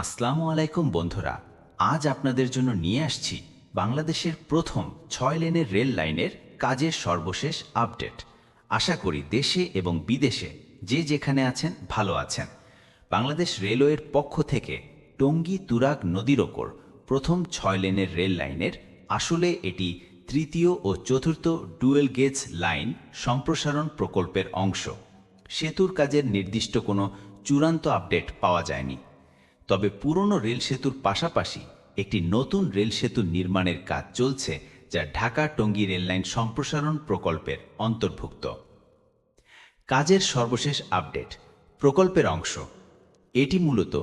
আসসালামু আলাইকুম বন্ধুরা, আজ আপনাদের জন্য নিয়ে আসছি বাংলাদেশের প্রথম ছয় লেনের রেল লাইনের কাজের সর্বশেষ আপডেট। আশা করি দেশে এবং বিদেশে যে যেখানে আছেন ভালো আছেন। বাংলাদেশ রেলওয়ের পক্ষ থেকে টঙ্গী তুরাগ নদীর ওপর প্রথম ছয় লেনের রেল লাইনের আসলে এটি তৃতীয় ও চতুর্থ ডুয়েল গেজ লাইন সম্প্রসারণ প্রকল্পের অংশ। সেতুর কাজের নির্দিষ্ট কোনো চূড়ান্ত আপডেট পাওয়া যায়নি। তবে পুরনো রেল সেতুর পাশাপাশি একটি নতুন রেল সেতু নির্মাণের কাজ চলছে, যা ঢাকা টঙ্গী রেললাইন সম্প্রসারণ প্রকল্পের অন্তর্ভুক্ত। কাজের সর্বশেষ আপডেট, প্রকল্পের অংশ। এটি মূলত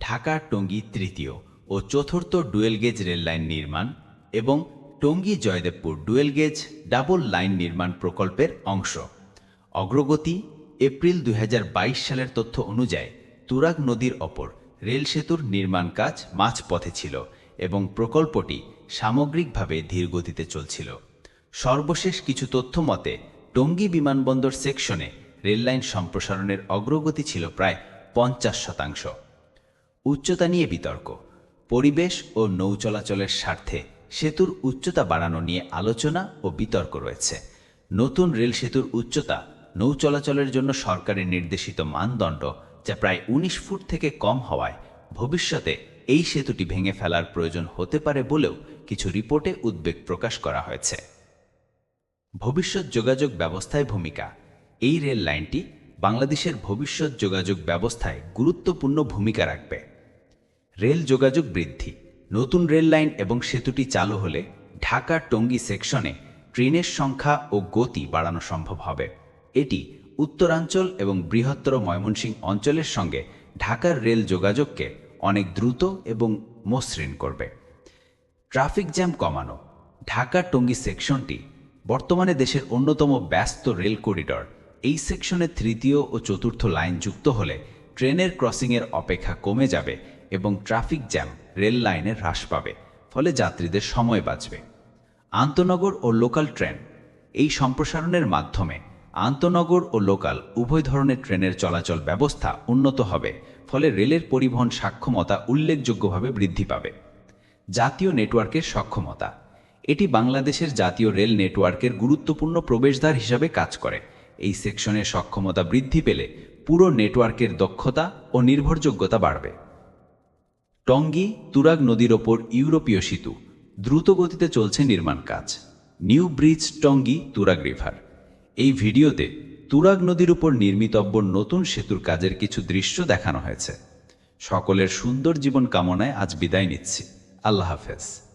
ঢাকা টঙ্গী তৃতীয় ও চতুর্থ ডুয়েল গেজ রেললাইন নির্মাণ এবং Tongi Joydebpur dual gauge double line নির্মাণ প্রকল্পের অংশ। অগ্রগতি এপ্রিল দু হাজার বাইশ সালের তথ্য অনুযায়ী তুরাগ নদীর ওপর রেল সেতুর নির্মাণ কাজ মাঝপথে ছিল এবং প্রকল্পটি সামগ্রিকভাবে ধীরগতিতে চলছিল। সর্বশেষ কিছু তথ্য মতে, টঙ্গী বিমানবন্দর সেকশনে রেললাইন সম্প্রসারণের অগ্রগতি ছিল প্রায় পঞ্চাশ শতাংশ। উচ্চতা নিয়ে বিতর্ক। পরিবেশ ও নৌ চলাচলের স্বার্থে সেতুর উচ্চতা বাড়ানো নিয়ে আলোচনা ও বিতর্ক রয়েছে। নতুন রেল সেতুর উচ্চতা নৌ চলাচলের জন্য সরকারের নির্দেশিত মানদণ্ড যা প্রায় ১৯ ফুট থেকে কম হওয়ায় ভবিষ্যতে এই সেতুটি ভেঙে ফেলার প্রয়োজন হতে পারে বলেও কিছু রিপোর্টে উদ্বেগ প্রকাশ করা হয়েছে। ভবিষ্যৎ যোগাযোগ ব্যবস্থায় ভূমিকা। এই রেল লাইনটি বাংলাদেশের ভবিষ্যৎ যোগাযোগ ব্যবস্থায় গুরুত্বপূর্ণ ভূমিকা রাখবে। রেল যোগাযোগ বৃদ্ধি। নতুন রেল লাইন এবং সেতুটি চালু হলে ঢাকা টঙ্গী সেকশনে ট্রেনের সংখ্যা ও গতি বাড়ানো সম্ভব হবে। এটি উত্তরাঞ্চল এবং বৃহত্তর ময়মনসিংহ অঞ্চলের সঙ্গে ঢাকার রেল যোগাযোগকে অনেক দ্রুত এবং মসৃণ করবে। ট্রাফিক জ্যাম কমানো ঢাকা টঙ্গী সেকশনটি বর্তমানে দেশের অন্যতম ব্যস্ত রেল করিডর। এই সেকশনে তৃতীয় ও চতুর্থ লাইন যুক্ত হলে ট্রেনের ক্রসিংয়ের অপেক্ষা কমে যাবে এবং ট্রাফিক জ্যাম রেল লাইনে হ্রাস পাবে, ফলে যাত্রীদের সময় বাঁচবে। আন্তনগর ও লোকাল ট্রেন এই সম্প্রসারণের মাধ্যমে আন্তনগর ও লোকাল উভয় ধরনের ট্রেনের চলাচল ব্যবস্থা উন্নত হবে, ফলে রেলের পরিবহন সক্ষমতা উল্লেখযোগ্যভাবে বৃদ্ধি পাবে। জাতীয় নেটওয়ার্কের সক্ষমতা। এটি বাংলাদেশের জাতীয় রেল নেটওয়ার্কের গুরুত্বপূর্ণ প্রবেশদ্বার হিসাবে কাজ করে। এই সেকশনের সক্ষমতা বৃদ্ধি পেলে পুরো নেটওয়ার্কের দক্ষতা ও নির্ভরযোগ্যতা বাড়বে। টঙ্গী, তুরাগ নদীর ওপর ইউরোপীয় সেতু দ্রুত গতিতে চলছে নির্মাণ কাজ। New bridge, Tongi, Turag river. এই ভিডিওতে তুরাগ নদীর উপর নির্মিতব্য নতুন সেতুর কাজের কিছু দৃশ্য দেখানো হয়েছে। সকলের সুন্দর জীবন কামনায় আজ বিদায় নিচ্ছি। আল্লাহ হাফেজ।